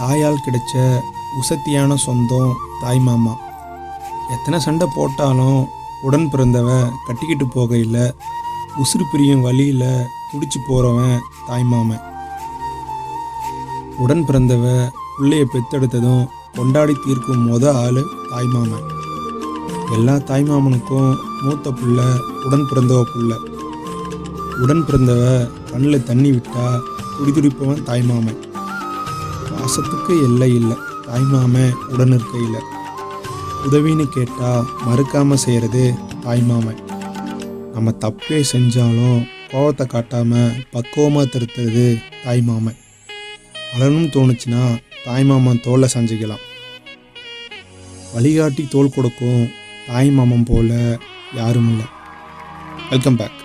தாயால் கிடைச்ச உசத்தியான சொந்தம் தாய் மாமா. எத்தனை சண்டை போட்டாலும் உடன் பிறந்தவ கட்டிக்கிட்டு போகையில் உசுறு பிரியும் வழியில் துடிச்சு போகிறவன் தாய் மாமன். உடன் பிறந்தவ பிள்ளைய பெத்தெடுத்ததும் கொண்டாடி தீர்க்கும் மொத ஆள் தாய் மாமன். எல்லா தாய் மாமனுக்கும் மூத்த புள்ள உடன் பிறந்தவ புள்ள. உடன் பிறந்தவ கண்ணில் தண்ணி விட்டா துடிதுடிப்பவன் தாய் மாமன். பாசத்துக்கு எல்லை இல்லை தாய் மாமன் உதவின்னு கேட்டால் மறுக்காமல் செய்கிறது தாய் நம்ம தப்பே செஞ்சாலும் கோவத்தை காட்டாமல் பக்குவமாக திருத்துறது தாய் அழனும் தோணுச்சுன்னா தாய் மாமன் தோலை சஞ்சிக்கலாம் வழிகாட்டி தோல் கொடுக்கும் தாய் மாமன் போல யாரும் இல்லை வெல்கம் பேக்